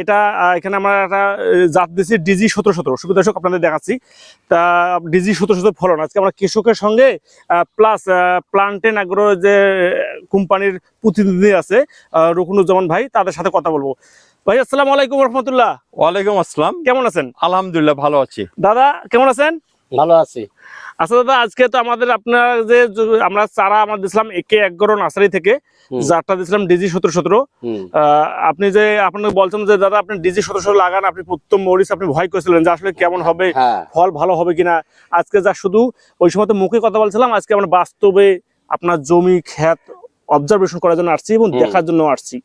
এটা এখানে আমরা একটা জাত দিয়েছি ডিজি সতেরো সতেরো। সুবিধা দর্শক আপনাদের দেখাচ্ছি। তা ডিজি সতেরো সতেরো ফলন। আজকে আমরা কৃষকের সঙ্গে প্লাস প্লান্টেন আগ্রো যে কোম্পানির প্রতিনিধি আছে রুকনুজ্জামান ভাই তাদের সাথে কথা বলব। ভাই আসসালামু আলাইকুম রহমতুল্লাহ। ওয়ালাইকুম আসসালাম। কেমন আছেন? আলহামদুলিল্লাহ ভালো আছি। দাদা কেমন আছেন? ভালো আছি। আচ্ছা দাদা আজকে তো আমাদের আপনার যে আমরা চারা আমরা দিছিলাম একে এগারো নার্সারি থেকে। যারটা দিছিলাম ডিজি সতেরো সতেরো। আপনি যে আপনাকে বলছেন যে দাদা আপনি ডিজি সতেরো সতেরো লাগান আপনি প্রথম মরিচ আপনি ভয় করেছিলেন যে আসলে কেমন হবে হ্যাঁ। ফল ভালো হবে কিনা। আজকে যা শুধু ওই সময় তো মুখে কথা বলছিলাম আজকে আমরা বাস্তবে আপনার জমি ক্ষেত অবজারভেশন করার জন্য আসছি এবং দেখার জন্য আসছি।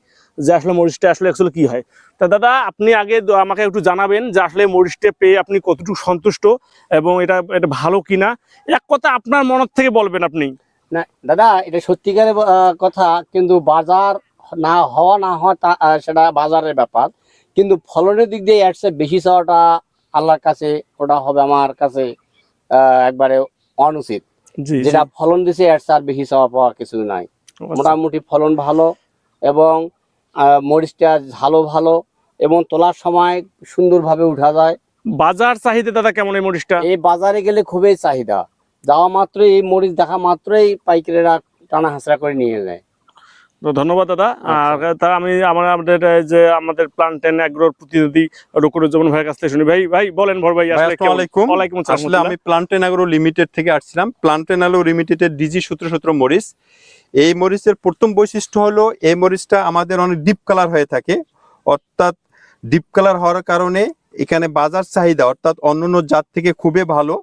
যে আসলে মরিচটা আসলে অ্যাকচুয়ালি কি হয়। তা দাদা আপনি আগে আমাকে একটু জানাবেন যে আসলে মরিচটা পেয়ে আপনি কতটুকু সন্তুষ্ট এবং এটা এটা ভালো কিনা। এক কথা আপনার মনের থেকে বলবেন আপনি। না দাদা এটা সত্যিকারের কথা। কিন্তু বাজার না হওয়া না হওয়া তা সেটা বাজারের ব্যাপার। কিন্তু ফলনের দিক দিয়ে চেয়ে বেশি চাওয়াটা আল্লাহর কাছে ওটা হবে আমার কাছে একবারে অনুচিত। যেটা ফলন দিছে এর আর বেশি চাওয়া পাওয়া কিছু নাই। মোটামুটি ফলন ভালো এবং মরিচটা ভালো ভালো এবং তোলার সময় সুন্দরভাবে উঠা যায়। বাজার চাহিদা দাদা কেমন এই মরিচটা? এই বাজারে গেলে খুবই চাহিদা। যাওয়া মাত্রই এই মরিচ দেখা মাত্রই পাইকারেরা টানা হাসরা করে নিয়ে যায় ধন্যবাদ দাদা। আর তা আমি আমার আমাদের যে আমাদের প্লান্টেন অ্যাগ্রোর প্রতিনিধি রকুরুজ্জামান ভাইয়ের কাছ থেকে শুনি। ভাই ভাই বলেন ভর ভাই আসলে আসসালামু আলাইকুম। ওয়ালাইকুম আসসালাম আসলে আমি প্লান্টেন আগ্রো লিমিটেড থেকে আসছিলাম। প্লান্টেন আগ্রো লিমিটেডের ডিজি সূত্র সূত্র মরিচ। এই মরিচের প্রথম বৈশিষ্ট্য হলো এই মরিচটা আমাদের অনেক ডিপ কালার হয়ে থাকে। অর্থাৎ ডিপ কালার হওয়ার কারণে এখানে বাজার চাহিদা অর্থাৎ অন্যান্য জাত থেকে খুবই ভালো।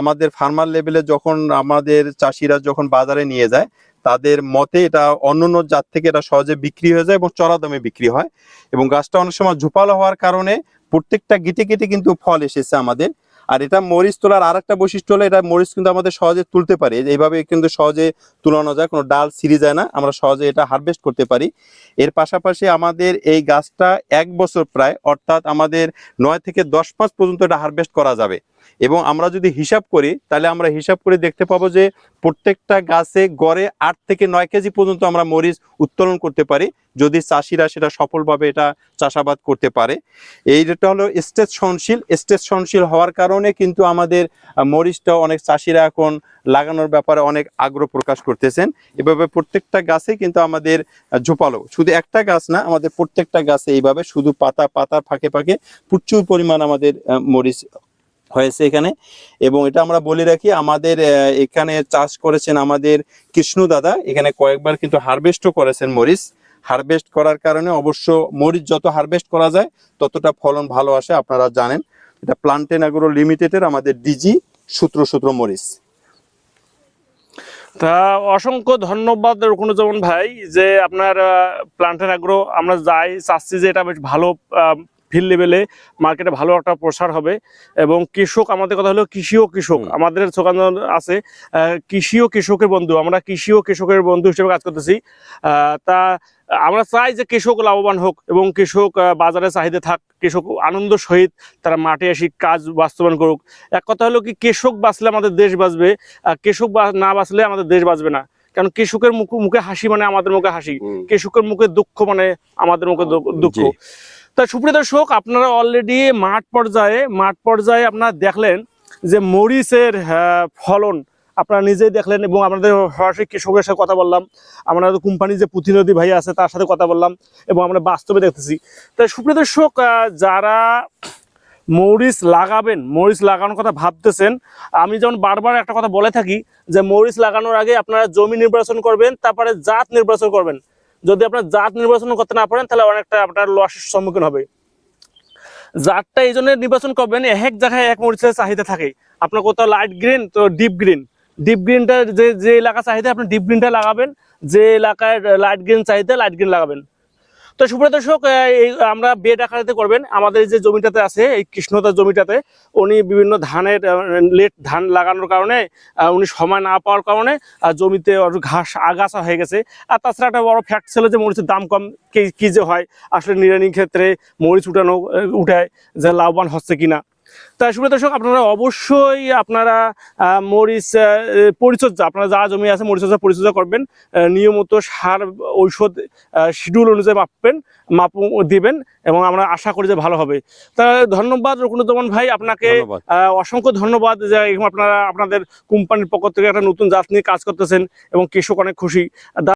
আমাদের ফার্মার লেভেলে যখন আমাদের চাষিরা যখন বাজারে নিয়ে যায়, তাদের মতে এটা অন্যান্য জাত থেকে এটা সহজে বিক্রি হয়ে যায় এবং চড়া দামে বিক্রি হয়। এবং গাছটা অনেক সময় ঝোপালো হওয়ার কারণে প্রত্যেকটা গিটে গিটে কিন্তু ফল এসেছে আমাদের। আর এটা মরিচ তোলার আর একটা বৈশিষ্ট্য হলো এটা মরিচ কিন্তু আমাদের সহজে তুলতে পারি। এইভাবে কিন্তু সহজে তুলানো যায়, কোনো ডাল সিরি যায় না, আমরা সহজে এটা হারভেস্ট করতে পারি। এর পাশাপাশি আমাদের এই গাছটা এক বছর প্রায়, অর্থাৎ আমাদের নয় থেকে দশ মাস পর্যন্ত এটা হারভেস্ট করা যাবে। এবং আমরা যদি হিসাব করি, তাহলে আমরা হিসাব করে দেখতে পাবো যে প্রত্যেকটা গাছে গড়ে আট থেকে নয় কেজি পর্যন্ত আমরা মরিচ উত্তোলন করতে পারি, যদি চাষিরা সেটা সফলভাবে এটা চাষাবাদ করতে পারে। এইটা হলো স্টেজ সহনশীল স্টেজ সহনশীল হওয়ার কারণে কিন্তু আমাদের মরিচটা অনেক চাষিরা এখন লাগানোর ব্যাপারে অনেক আগ্রহ প্রকাশ করতেছেন। এভাবে প্রত্যেকটা গাছে কিন্তু আমাদের ঝোপালো। শুধু একটা গাছ না, আমাদের প্রত্যেকটা গাছে এইভাবে শুধু পাতা, পাতার ফাঁকে ফাঁকে প্রচুর পরিমাণ আমাদের মরিচ হয়েছে এখানে। এবং এটা আমরা বলে রাখি, আমাদের এখানে চাষ করেছেন আমাদের কৃষ্ণ দাদা। এখানে কয়েকবার কিন্তু হারভেস্টও করেছেন মরিচ। হারভেস্ট করার কারণে অবশ্য মরিচ যত হারভেস্ট করা যায়, ততটা ফলন ভালো আসে, আপনারা জানেন। এটা প্লান্টেন আগ্রো লিমিটেডের আমাদের ডিজি সূত্র সূত্র মরিচ। তা অসংখ্য ধন্যবাদ রকুনুজ্জামান ভাই যে আপনার প্লান্টেন অ্যাগ্রো আমরা যাই, চাচ্ছি যে এটা বেশ ভালো ফিল্ড লেভেলে মার্কেটে ভালো একটা প্রসার হবে এবং কৃষক আমাদের কথা হলো কৃষিও কৃষক। আমাদের দোকান আছে কৃষিও কৃষকের বন্ধু। আমরা কৃষিও কৃষকের বন্ধু হিসেবে কাজ করতেছি। তা আমরা চাই যে কৃষক লাভবান হোক এবং কৃষক বাজারে চাহিদা থাক কৃষক আনন্দ সহিত তারা মাঠে এসে কাজ বাস্তবায়ন করুক। এক কথা হলো কি কৃষক বাঁচলে আমাদের দেশ বাঁচবে কৃষক বা- না বাঁচলে আমাদের দেশ বাঁচবে না। কারণ কৃষকের মুখ মুখে হাসি মানে আমাদের মুখে হাসি। কৃষকের মুখে দুঃখ মানে আমাদের মুখে দুঃখ। তা সুপ্রিয় দর্শক, আপনারা অলরেডি মাঠ পর্যায়ে মাঠ পর্যায়ে আপনারা দেখলেন যে মরিচের ফলন আপনারা নিজেই দেখলেন এবং আপনাদের সরাসরি কৃষকের সাথে কথা বললাম, আমরা কোম্পানির যে প্রতিনিধি ভাই আছে তার সাথে কথা বললাম এবং আমরা বাস্তবে দেখতেছি। তাই সুপ্রিয় দর্শক যারা মরিচ লাগাবেন, মরিচ লাগানোর কথা ভাবতেছেন, আমি যেমন বারবার একটা কথা বলে থাকি যে মরিচ লাগানোর আগে আপনারা জমি নির্বাচন করবেন, তারপরে জাত নির্বাচন করবেন। যদি আপনার জাত নির্বাচন করতে না পারেন, তাহলে অনেকটা আপনার লসের সম্মুখীন হবে। জাতটা এই জন্য নির্বাচন করবেন এক জায়গায় এক মরিচের চাহিদা থাকে। আপনার কোথাও লাইট গ্রিন তো ডিপ গ্রিন ডিপ গ্রিনটা যে যে এলাকা চাহিদা, আপনি ডিপ গ্রিনটা লাগাবেন। যে এলাকায় লাইট গ্রিন চাহিদা লাইট গ্রিন লাগাবেন। তো সুপ্রিয় দর্শক আমরা বেড আকারেতে করবেন। আমাদের যে জমিটাতে আছে, এই কৃষ্ণতার জমিটাতে, উনি বিভিন্ন ধানের লেট ধান লাগানোর কারণে উনি সময় না পাওয়ার কারণে জমিতে ঘাস আগাছা হয়ে গেছে। আর তাছাড়া একটা বড় ফ্যাক্ট ছিল যে মরিচের দাম কম, কি কি যে হয়, আসলে নিরানির ক্ষেত্রে মরিচ উঠানো উঠায়, যে লাভবান হচ্ছে কিনা। তাই সুপ্রিয় দর্শক আপনারা অবশ্যই আপনারা মরিচ পরিচর্যা আপনারা যা জমি আছে মরিচর্যা পরিচর্যা করবেন নিয়মিত সার ঔষধ শিডিউল অনুযায়ী মাপবেন মাপ দিবেন এবং আমরা আশা করি যে ভালো হবে। তা ধন্যবাদ রকুনুজ্জামান ভাই আপনাকে অসংখ্য ধন্যবাদ যে আপনারা আপনাদের কোম্পানির পক্ষ থেকে একটা নতুন জাত নিয়ে কাজ করতেছেন এবং কৃষক অনেক খুশি।